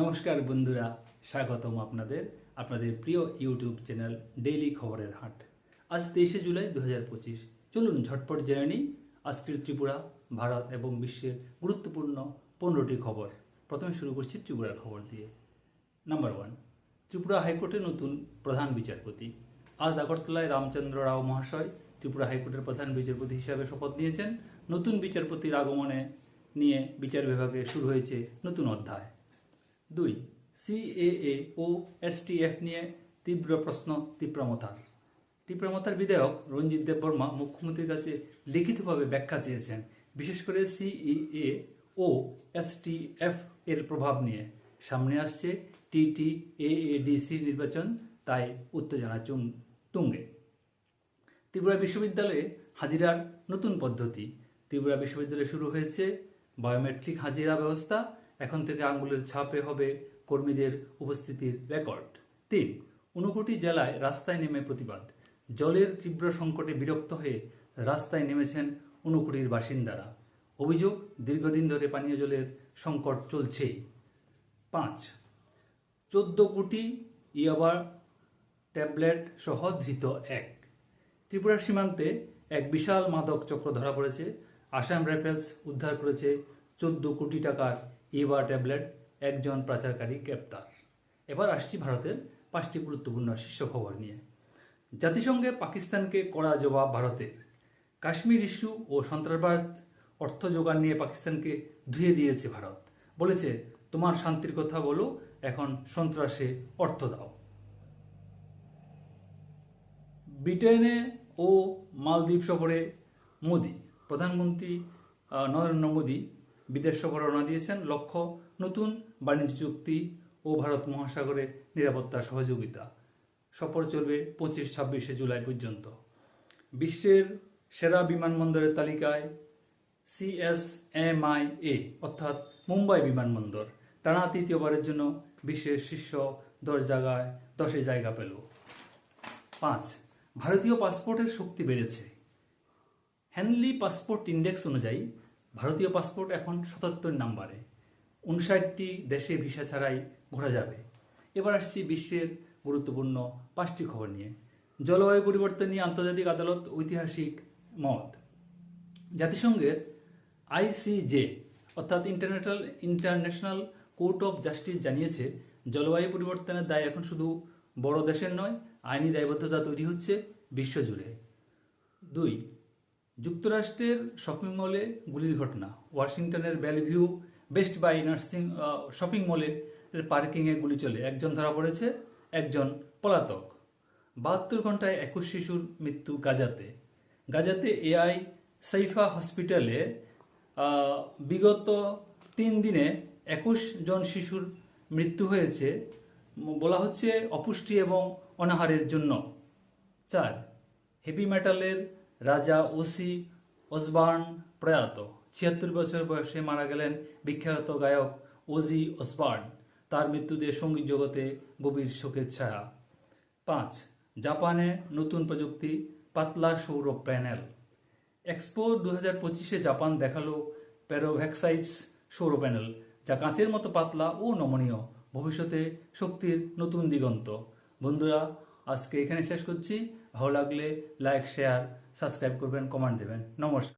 নমস্কার বন্ধুরা, স্বাগতম আপনাদের আপনাদের প্রিয় ইউটিউব চ্যানেল ডেইলি খবরের হাট। আজ তেইশে জুলাই দু চলুন ঝটপট জেনে নিই আজকের ত্রিপুরা, ভারত এবং বিশ্বের গুরুত্বপূর্ণ পনেরোটি খবর। প্রথমে শুরু করছি ত্রিপুরার খবর দিয়ে। নাম্বার ওয়ান ত্রিপুরা হাইকোর্টের নতুন প্রধান বিচারপতি। আজ আগরতলায় রামচন্দ্র রাও মহাশয় ত্রিপুরা হাইকোর্টের প্রধান বিচারপতি হিসাবে শপথ নিয়েছেন। নতুন বিচারপতির আগমনে নিয়ে বিচার বিভাগে শুরু হয়েছে নতুন অধ্যায়। দুই সিএএ ও এসটিএফ নিয়ে তীব্র প্রশ্ন তীব্রমতার তীব্রমতার বিধায়ক রঞ্জিত দেব বর্মা মুখ্যমন্ত্রীর কাছে লিখিতভাবে ব্যাখ্যা চেয়েছেন, বিশেষ করে সিইএ ও এসটিএফ এর প্রভাব নিয়ে। সামনে আসছে টিটি এএডিসি নির্বাচন, তাই উত্তেজনা তুঙ্গে। ত্রিপুরা বিশ্ববিদ্যালয়ে হাজিরার নতুন পদ্ধতি। ত্রিপুরা বিশ্ববিদ্যালয়ে শুরু হয়েছে বায়োমেট্রিক হাজিরা ব্যবস্থা এখন থেকে আঙ্গুলের ছাপে হবে কর্মীদের উপস্থিতির রেকর্ড। তিন, ঊনকোটি জেলায় রাস্তায় নেমে প্রতিবাদ। জলের তীব্র সংকটে বিরক্ত হয়ে রাস্তায় নেমেছেন ঊনকোটির বাসিন্দারা। অভিযোগ, দীর্ঘদিন ধরে পানীয় জলের সংকট চলছেই। পাঁচ, চোদ্দ কোটি ইয়াবা ট্যাবলেট সহ ধৃত এক। ত্রিপুরা সীমান্তে এক বিশাল মাদক চক্র ধরা পড়েছে। আসাম রাইফেলস উদ্ধার করেছে চোদ্দ কোটি টাকার ইবা ট্যাবলেট একজন পাচারকারী গ্রেপ্তার। এবার আসছি ভারতের পাঁচটি গুরুত্বপূর্ণ শীর্ষ খবর নিয়ে। জাতিসংঘে পাকিস্তানকে কড়া জবাব ভারতের কাশ্মীর ইস্যু ও সন্ত্রাসবাদ অর্থ যোগান নিয়ে পাকিস্তানকে ধুয়ে দিয়েছে ভারত। বলেছে, তোমার শান্তির কথা বলো, এখন সন্ত্রাসে অর্থ দাও। ব্রিটেনে ও মালদ্বীপ সফরে মোদি। প্রধানমন্ত্রী নরেন্দ্র মোদী বিদেশ সফরে রওনা দিয়েছেন লক্ষ্য নতুন বাণিজ্য চুক্তি ও ভারত মহাসাগরে নিরাপত্তা সহযোগিতা। সফর চলবে পঁচিশ, ছাব্বিশে জুলাই পর্যন্ত। বিশ্বের সেরা বিমানবন্দরের তালিকায় সিএসএমআই এ, অর্থাৎ মুম্বাই বিমানবন্দর। টানা তৃতীয়বারের জন্য বিশ্বের শীর্ষ দশ জায়গায় দশে জায়গা পেল। পাঁচ, ভারতীয় পাসপোর্টের শক্তি বেড়েছে। হ্যানলি পাসপোর্ট ইন্ডেক্স অনুযায়ী ভারতীয় পাসপোর্ট এখন সাতাত্তর নাম্বারে। উনষাটটি দেশে ভিসা ছাড়াই ঘোরা যাবে। এবার আসছি বিশ্বের গুরুত্বপূর্ণ পাঁচটি খবর নিয়ে। জলবায়ু পরিবর্তন নিয়ে আন্তর্জাতিক আদালত ঐতিহাসিক মত। জাতিসংঘের আইসিজে অর্থাৎ international international court of justice জানিয়েছে, জলবায়ু পরিবর্তনের দায় এখন শুধু বড় দেশের নয়, আইনি দায়বদ্ধতা তৈরি হচ্ছে বিশ্বজুড়ে। দুই যুক্তরাষ্ট্রের শপিং মলে গুলির ঘটনা। ওয়াশিংটনের Bellevue Best Buy nursing shopping মলে পার্কিংয়ে গুলি চলে। একজন ধরা পড়েছে, একজন পলাতক। বাহাত্তর ঘন্টায় একুশ শিশুর মৃত্যু গাজাতে। গাজাতে এআই সাইফা হসপিটালে বিগত তিন দিনে একুশ জন শিশুর মৃত্যু হয়েছে। বলা হচ্ছে অপুষ্টি এবং অনাহারের জন্য। চার হেভি মেটালের রাজা ওসি ওসবার্ন প্রয়াত। ছিয়াত্তর বছর বয়সে মারা গেলেন বিখ্যাত গায়ক ওজি ওসবার্ন। তার মৃত্যুতে সংগীত জগতে গভীর শোকের ছায়া। পাঁচ, জাপানে নতুন প্রযুক্তি, পাতলা সৌর প্যানেল। এক্সপো দু হাজার পঁচিশে জাপান দেখাল প্যারোভ্যাক্সাইটস সৌর প্যানেল, যা কাঁচের মতো পাতলা ও নমনীয়। ভবিষ্যতে শক্তির নতুন দিগন্ত। বন্ধুরা আজকে এখানে শেষ করছি। ভালো লাগলে লাইক শেয়ার সাবস্ক্রাইব করবেন কমেন্ট দেবেন। নমস্কার।